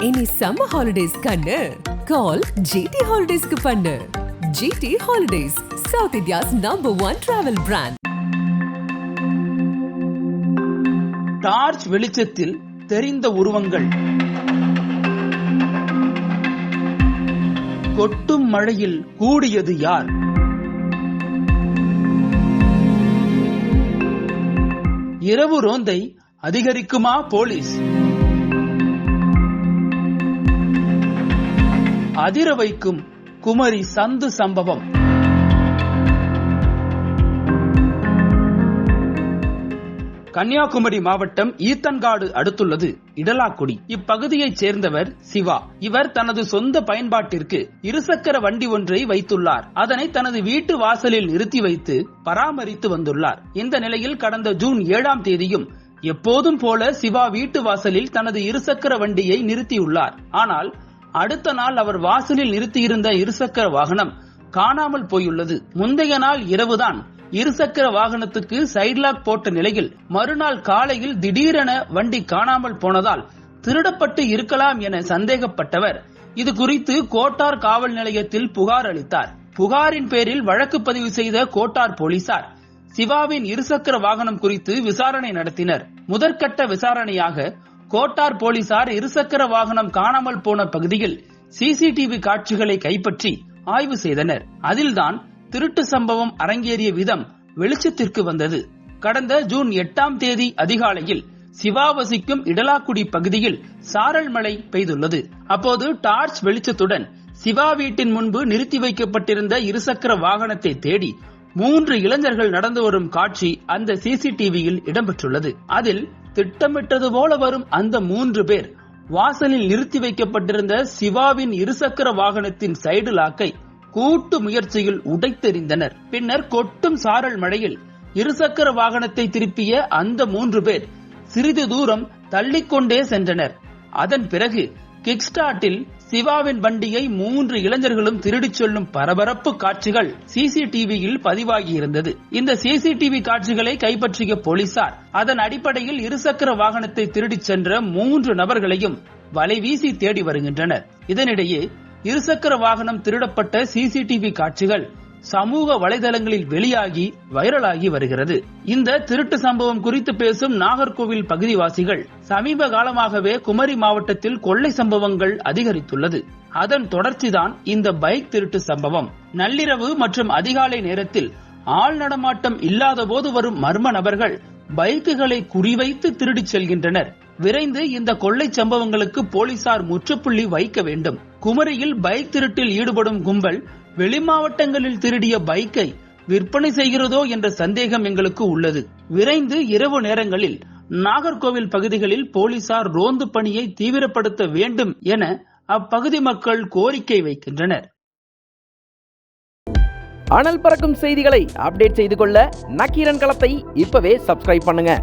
இனி summer holidays கண்ணு. கால் GT ஹாலிடேஸ்க்கு பண்ணு. GT holidays south India's number one travel brand torch வெளிச்சத்தில் தெரிந்த உருவங்கள். கொட்டும் மழையில் கூடியது யார்? இரவு ரோந்தை அதிகரிக்குமா போலீஸ்? அதிர வைக்கும் குமரி சந்து சம்பவம். கன்னியாகுமரி மாவட்டம் ஈத்தன்காடு அடுத்துள்ளது இடலாக்குடி. இப்பகுதியைச் சேர்ந்தவர் சிவா. இவர் தனது சொந்த பயன்பாட்டிற்கு இருசக்கர வண்டி ஒன்றை வைத்துள்ளார். அதனை தனது வீட்டு வாசலில் நிறுத்தி வைத்து பராமரித்து வந்துள்ளார். இந்த நிலையில் கடந்த ஜூன் ஏழாம் தேதியும் எப்போதும் போல சிவா வீட்டு வாசலில் தனது இருசக்கர வண்டியை நிறுத்தியுள்ளார். ஆனால் அடுத்த நாள் அவர் வாசலில் நிறுத்தியிருந்த இருசக்கர வாகனம் காணாமல் போயுள்ளது. முந்தைய நாள் இரவுதான் இருசக்கர வாகனத்துக்கு சைட்லாக் போட்ட நிலையில் மறுநாள் காலையில் திடீரென வண்டி காணாமல் போனதால் திருடப்பட்டு இருக்கலாம் என சந்தேகப்பட்டவர். இது குறித்து கோட்டார் காவல் நிலையத்தில் புகார் அளித்தார். புகாரின் பேரில் வழக்கு பதிவு செய்த கோட்டார் போலீசார் சிவாவின் இருசக்கர வாகனம் குறித்து விசாரணை நடத்தினர். முதற்கட்ட விசாரணையாக கோட்டார் போலீசார் இருசக்கர வாகனம் காணாமல் போன பகுதியில் சிசிடிவி காட்சிகளை கைப்பற்றி ஆய்வு செய்தனர். அதில்தான் திருட்டு சம்பவம் அரங்கேறிய விதம் வெளிச்சத்திற்கு வந்தது. கடந்த ஜூன் எட்டாம் தேதி அதிகாலையில் சிவா வசிக்கும் இடலாக்குடி பகுதியில் சாரல் மழை பெய்துள்ளது. அப்போது டார்ச் வெளிச்சத்துடன் சிவா வீட்டின் முன்பு நிறுத்தி வைக்கப்பட்டிருந்த இருசக்கர வாகனத்தை தேடி மூன்று இளைஞர்கள் நடந்து வரும் காட்சி அந்த சிசிடிவியில் இடம்பெற்றுள்ளது. அதில் திட்டமிட்டது போல வரும் அந்த மூன்று பேர் வாசலில் நிறுத்தி வைக்கப்பட்டிருந்த சிவாவின் இருசக்கர வாகனத்தின் சைடு லாக்கை கூட்டு முயற்சியில் உடைத்தெறிந்தனர். பின்னர் கொட்டும் சாரல் மழையில் இருசக்கர வாகனத்தை திருப்பிய அந்த மூன்று பேர் சிறிது தூரம் தள்ளிக்கொண்டே சென்றனர். அதன் பிறகு கிக்ஸ்டார்ட்டில் சிவாவின் வண்டியை மூன்று இளைஞர்களும் திருடிச் செல்லும் பரபரப்பு காட்சிகள் சிசிடிவியில் பதிவாகியிருந்தது. இந்த சிசிடிவி காட்சிகளை கைப்பற்றிய போலீசார் அதன் அடிப்படையில் இருசக்கர வாகனத்தை திருடிச் சென்ற மூன்று நபர்களையும் வலைவீசி தேடி வருகின்றனர். இதனிடையே இருசக்கர வாகனம் திருடப்பட்ட சிசிடிவி காட்சிகள் சமூக வலைதளங்களில் வெளியாகி வைரலாகி வருகிறது. இந்த திருட்டு சம்பவம் குறித்து பேசும் நாகர்கோவில் பகுதிவாசிகள் சமீப காலமாகவே குமரி மாவட்டத்தில் கொள்ளை சம்பவங்கள் அதிகரித்துள்ளது. அதன் தொடர்ச்சிதான் இந்த பைக் திருட்டு சம்பவம். நள்ளிரவு மற்றும் அதிகாலை நேரத்தில் ஆள் நடமாட்டம் இல்லாத போது வரும் மர்ம நபர்கள் பைக்குகளை குறிவைத்து திருடிச் செல்கின்றனர். விரைந்து இந்த கொள்ளை சம்பவங்களுக்கு போலீசார் முற்றுப்புள்ளி வைக்க வேண்டும். குமரியில் பைக் திருட்டில் ஈடுபடும் கும்பல் வெளிமாவட்டங்களில் திருடிய பைக்கை விற்பனை செய்கிறதோ என்ற சந்தேகம் எங்களுக்கு உள்ளது. விரைந்து இரவு நேரங்களில் நாகர்கோவில் பகுதிகளில் போலீசார் ரோந்து பணியை தீவிரப்படுத்த வேண்டும் என அப்பகுதி மக்கள் கோரிக்கை வைக்கின்றனர். அனல் பறக்கும் செய்திகளை அப்டேட் செய்து கொள்ள நக்கீரன் களத்தை இப்பவே சப்ஸ்கிரைப் பண்ணுங்க.